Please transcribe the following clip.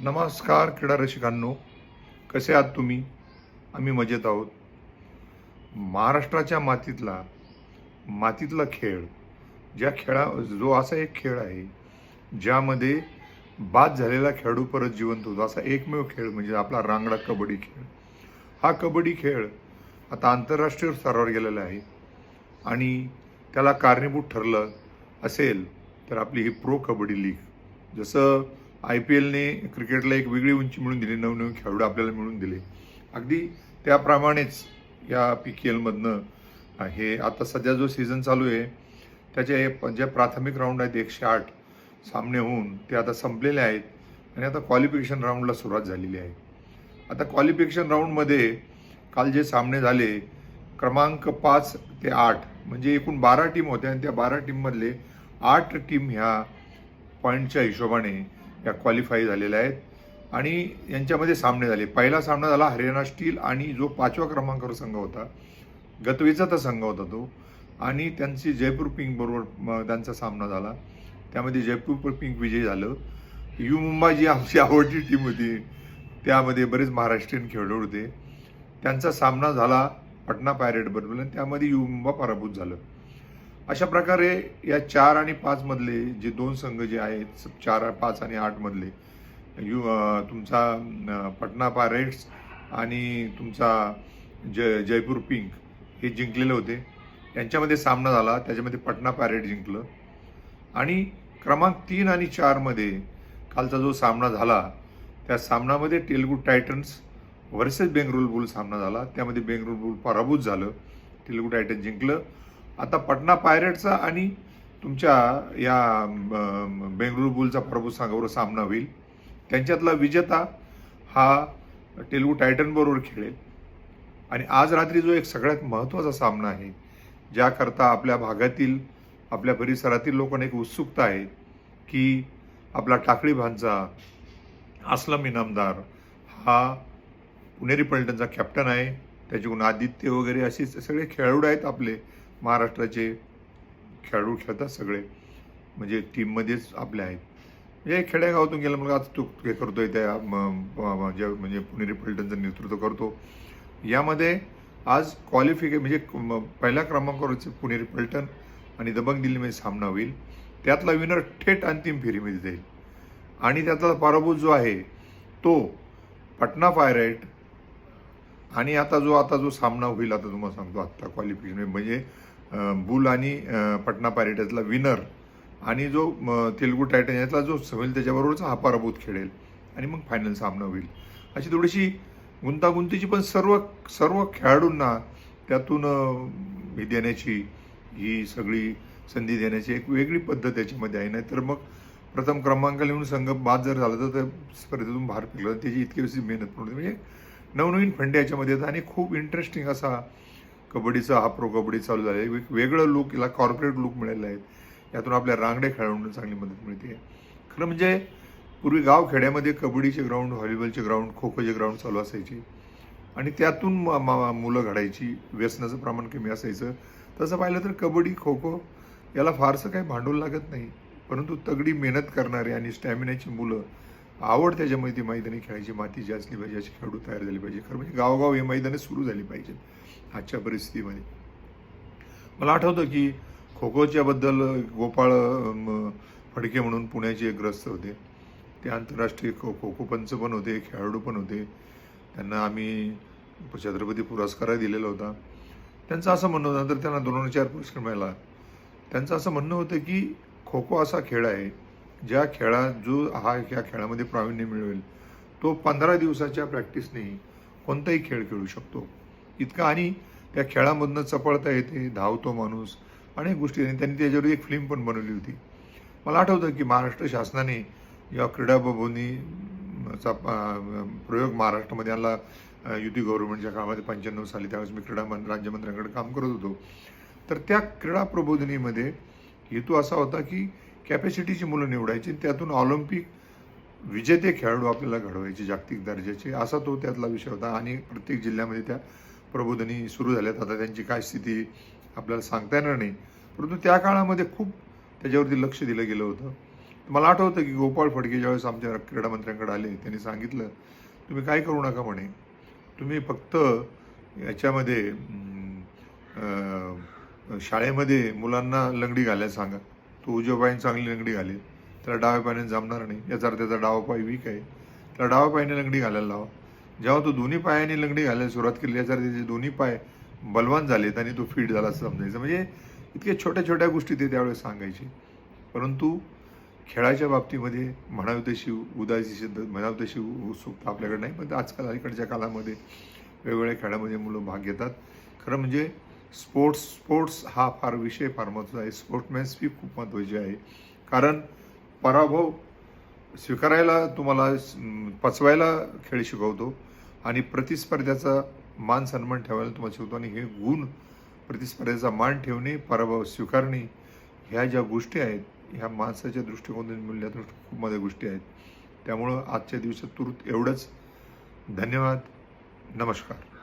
नमस्कार क्रीडा रसिकांनो कसे आहात तुम्ही? आम्ही मजेत आहोत. महाराष्ट्राच्या मातीतला मातीतला खेळ ज्या खेळा जो असा एक खेळ आहे ज्यामध्ये बाद झालेला खेळाडू परत जिवंत होतो. असा एकमेव खेळ म्हणजे आपला रांगडा कबड्डी खेळ. हा कबड्डी खेळ आता आंतरराष्ट्रीय स्तरावर गेलेला आहे. आणि त्याला कारणीभूत ठरलं असेल तर आपली ही प्रो कबड्डी लीग जसं आय पी एलने क्रिकेटला एक वेगळी उंची मिळून दिली नवनवीन खेळाडू आपल्याला मिळून दिले. अगदी त्याप्रमाणेच या पी के एलमधनं हे आता सध्या जो सीझन चालू आहे त्याचे हे जे प्राथमिक राऊंड आहेत एकशे आठ सामने होऊन ते आता संपलेले आहेत आणि आता क्वालिफिकेशन राऊंडला सुरुवात झालेली आहे. आता क्वालिफिकेशन राऊंडमध्ये काल जे सामने झाले क्रमांक पाच ते आठ म्हणजे एकूण बारा टीम होत्या आणि त्या बारा टीममधले आठ टीम ह्या पॉईंटच्या हिशोबाने या क्वालिफाय झालेल्या आहेत. आणि यांच्यामध्ये सामने झाले. पहिला सामना झाला हरियाणा स्टील आणि जो पाचव्या क्रमांकावर संघ होता गतवेचा तर संघ होता तो. आणि त्यांची जयपूर पिंक बरोबर त्यांचा सामना झाला. त्यामध्ये जयपूर पिंक विजयी झालं. यू मुंबई जी आमची आवडती टीम होती. त्यामध्ये बरेच महाराष्ट्रीयन खेळाडू होते. त्यांचा सामना झाला पटना पायरेट बरोबर आणि त्यामध्ये यू मुंबा पराभूत झालं. अशा प्रकारे या चार आणि पाच मधले जे दोन संघ जे आहेत चार पाच आणि आठ मधले यू तुमचा पटना पायरेट्स आणि तुमचा जय जयपूर पिंक हे जिंकलेले होते. यांच्यामध्ये सामना झाला त्याच्यामध्ये पटना पायरेट जिंकलं. आणि क्रमांक तीन आणि चारमध्ये कालचा जो सामना झाला त्या सामनामध्ये Telugu Titans versus Bengaluru bull सामना झाला. त्यामध्ये बेंगरुल बुल पराभूत झालं. तेलुगू टायटन जिंकलं. आता पटना पायरेटचा आणि तुमच्या या बेंगळुरू बुलचा प्रभू संघावर सामना होईल. त्यांच्यातला विजेता हा तेलुगू टायटन बरोबर खेळेल. आणि आज रात्री जो एक सगळ्यात महत्त्वाचा सामना आहे ज्याकरता आपल्या भागातील आपल्या परिसरातील लोकांना एक उत्सुकता आहे की आपला टाकळी भांचा असलम इनामदार हा पुणेरी पलटनचा कॅप्टन आहे. त्याच्याकडून आदित्य वगैरे असे सगळे खेळाडू आहेत आपले. महाराष्ट्राचे खेळाडू खेळतात सगळे. म्हणजे टीममध्येच आपले आहेत. म्हणजे खेडेगावातून गेला मुलगा आज तो हे करतोय त्या म- म्हणजे, म्हणजे पुणेरी पलटनचं नेतृत्व करतो. यामध्ये आज क्वालिफिके म्हणजे म- पहिल्या क्रमांकावरचे पुणेरी पलटन आणि दबंग दिल्लीमध्ये सामना होईल. त्यातला विनर थेट अंतिम फेरीमध्ये जाईल. आणि त्यातला पराभूत जो आहे तो पटना पायरेट आणि आता जो आता जो सामना होईल आता तुम्हाला सांगतो आत्ता क्वालिफिकेशन म्हणजे बुल आणि पटना पायरेट यातला विनर आणि जो तेलुगू टायटन याचा जो होईल त्याच्याबरोबरचा हा पराभूत खेळेल आणि मग फायनल सामना होईल. अशी थोडीशी गुंतागुंतीची पण सर्व सर्व खेळाडूंना त्यातून हे देण्याची ही सगळी संधी देण्याची एक वेगळी पद्धत याच्यामध्ये आहे. नाहीतर मग प्रथम क्रमांक लिहून संघ बाद जर झाला तर त्या स्पर्धेतून बाहेर पिकलं तर त्याची इतकी वेळची मेहनत पण म्हणजे नवनवीन फंडे याच्यामध्ये येतात आणि खूप इंटरेस्टिंग असा कबड्डीचा हा प्रो कबड्डी चालू झाला आहे. वेगळं लुक याला कॉर्पोरेट लुक मिळालेला आहे. यातून आपल्या रांगडे खेळाडूंना चांगली मदत मिळते. खरं म्हणजे पूर्वी गाव खेड्यामध्ये कबड्डीचे ग्राउंड व्हॉलीबॉलचे ग्राउंड खो खोचे ग्राउंड चालू असायचे. आणि त्यातून मुलं घडायची व्यसनाचं प्रमाण कमी असायचं. तसं पाहिलं तर कबड्डी खो खो याला फारसं काही भांडवल लागत नाही. परंतु तगडी मेहनत करणारे आणि स्टॅमिनाची मुलं आवड त्याच्यामध्ये ती मैदानी खेळायची माती जी असली पाहिजे अशी खेळाडू तयार झाली पाहिजे. खरं म्हणजे गावगाव हे मैदानं सुरू झाली पाहिजेत आजच्या परिस्थितीमध्ये. मला आठवतं की खो खोच्याबद्दल गोपाळ फडके म्हणून पुण्याचे एक ग्रस्त होते. ते आंतरराष्ट्रीय खो खो खो पंच पण होते खेळाडू पण होते. त्यांना आम्ही छत्रपती पुरस्कारही दिलेला होता. त्यांचं असं म्हणणं होतं नंतर त्यांना दोन चार पुरस्कार मिळाला. त्यांचं असं म्हणणं होतं की खो खो असा खेळ आहे ज्या खेळात जो हा ह्या खेळामध्ये प्रावीण्य मिळवेल तो पंधरा दिवसाच्या प्रॅक्टिसने कोणताही खेळ खेळू शकतो. इतका आणि त्या खेळामधनं चपळता येते धावतो माणूस अनेक गोष्टी आणि त्यांनी त्याच्यावर एक फिल्म पण बनवली होती. मला आठवतं की महाराष्ट्र शासनाने या क्रीडा चा प्रयोग महाराष्ट्रामध्ये आला युती गव्हर्नमेंटच्या काळामध्ये पंच्याण्णव साली त्यावेळेस मी क्रीडा राज्यमंत्र्यांकडे काम करत होतो. तर त्या क्रीडा प्रबोधिनीमध्ये हेतू असा होता की कॅपॅसिटीची मुलं निवडायची त्यातून ऑलिम्पिक विजेते खेळाडू आपल्याला घडवायचे जागतिक दर्जाचे. असा तो त्यातला विषय होता. आणि प्रत्येक जिल्ह्यामध्ये त्या प्रबोधनी सुरू झाल्यात. आता त्यांची काय स्थिती आपल्याला सांगता येणार नाही. परंतु त्या काळामध्ये खूप त्याच्यावरती लक्ष दिलं गेलं होतं. मला आठवतं की गोपाळ फडके ज्यावेळेस आमच्या क्रीडामंत्र्यांकडे आले त्यांनी सांगितलं तुम्ही काय करू नका म्हणे. तुम्ही फक्त याच्यामध्ये शाळेमध्ये मुलांना लंगडी घालायला सांगा. तो उजव्या पायाने चांगली लंगडी घालेल. त्याला डाव्या पायाने जमणार नाही. याचा अर्थ त्याचा डावा पाय वीक आहे. त्याला डाव्या पायाने लंगडी घालायला लावा. जेव्हा तो दोन्ही पायाने लंगडी घालायला सुरुवात केली याचा अर्थ त्याचे दोन्ही पाय बलवान झालेत आणि तो फिट झाला असं समजायचं. म्हणजे इतक्या छोट्या छोट्या गोष्टी ते त्यावेळेस सांगायचे. परंतु खेळाच्या बाबतीमध्ये म्हणावी तशी उदासी सिद्ध म्हणावी तशी उत्सुकता आपल्याकडे नाही पण आजकाल अलीकडच्या काळामध्ये वेगवेगळ्या खेळामध्ये मुलं भाग घेतात. खरं म्हणजे स्पोर्ट्स स्पोर्ट्स हा फार विषय फार महत्त्वाचा आहे. स्पोर्ट्समॅनशिप खूप महत्त्वाची आहे. कारण पराभव स्वीकारायला तुम्हाला पचवायला खेळ शिकवतो आणि प्रतिस्पर्ध्याचा मान सन्मान ठेवायला तुम्हाला शिकवतो आणि हे गुण प्रतिस्पर्ध्याचा मान ठेवणे पराभव स्वीकारणे ह्या ज्या गोष्टी आहेत ह्या माणसाच्या दृष्टिकोनातून मूल्यातून खूप मध्ये गोष्टी आहेत. त्यामुळं आजच्या दिवसात तुर्त एवढंच. धन्यवाद. नमस्कार.